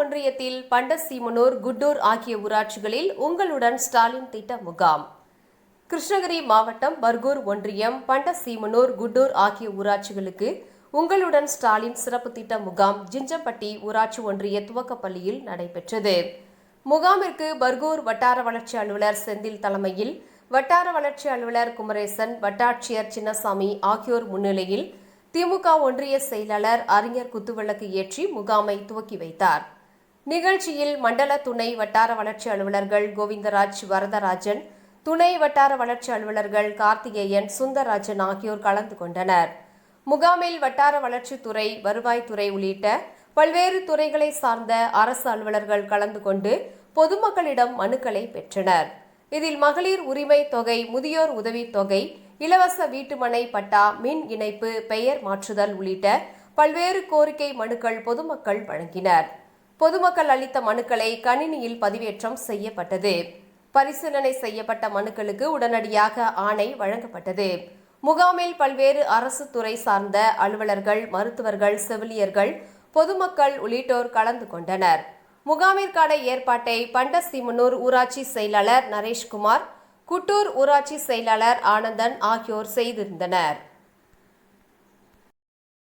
ஒன்றியத்தில் பண்டசீமனூர் குட்டூர் ஆகிய ஊராட்சிகளில் உங்களுடன் ஸ்டாலின் திட்ட முகாம். கிருஷ்ணகிரி மாவட்டம் பர்கூர் ஒன்றியம் பண்டசீமனூர் குட்டூர் ஆகிய ஊராட்சிகளுக்கு உங்களுடன் ஸ்டாலின் சிறப்பு திட்ட முகாம் ஜிஞ்சம்பட்டி ஊராட்சி ஒன்றிய துவக்கப்பள்ளியில் நடைபெற்றது. முகாமிற்கு பர்கூர் வட்டார வளர்ச்சி அலுவலர் செந்தில் தலைமையில் வட்டார வளர்ச்சி அலுவலர் குமரேசன் வட்டாட்சியர் சின்னசாமி ஆகியோர் முன்னிலையில் திமுக ஒன்றிய செயலாளர் அறிஞர் குத்துவிளக்கு ஏற்றி முகாமை துவக்கி வைத்தார். நிகழ்ச்சியில் மண்டல துணை வட்டார வளர்ச்சி அலுவலர்கள் கோவிந்தராஜ் வரதராஜன் துணை வட்டார வளர்ச்சி அலுவலர்கள் கார்த்திகேயன் சுந்தரராஜன் ஆகியோர் கலந்து கொண்டனர். முகாமில் வட்டார வளர்ச்சித்துறை வருவாய்த்துறை உள்ளிட்ட பல்வேறு துறைகளை சார்ந்த அரசு அலுவலர்கள் கலந்து கொண்டு பொதுமக்களிடம் மனுக்களை பெற்றனர். இதில் மகளிர் உரிமை தொகை முதியோர் உதவித் தொகை இலவச வீட்டுமனை பட்டா மின் இணைப்பு பெயர் மாற்றுதல் உள்ளிட்ட பல்வேறு கோரிக்கை மனுக்கள் பொதுமக்கள் வழங்கினர். பொதுமக்கள் அளித்த மனுக்களை கணினியில் பதிவேற்றம் செய்யப்பட்டது. பரிசீலனை செய்யப்பட்ட மனுக்களுக்கு உடனடியாக ஆணை வழங்கப்பட்டது. முகாமில் பல்வேறு அரசு துறை சார்ந்த அலுவலர்கள் மருத்துவர்கள் செவிலியர்கள் பொதுமக்கள் உள்ளிட்டோர் கலந்து கொண்டனர். முகாமிற்கான ஏற்பாட்டை பண்டசிமனூர் ஊராட்சி செயலாளர் நரேஷ்குமார் குட்டூர் ஊராட்சி செயலாளர் ஆனந்தன் ஆகியோர் செய்திருந்தனர்.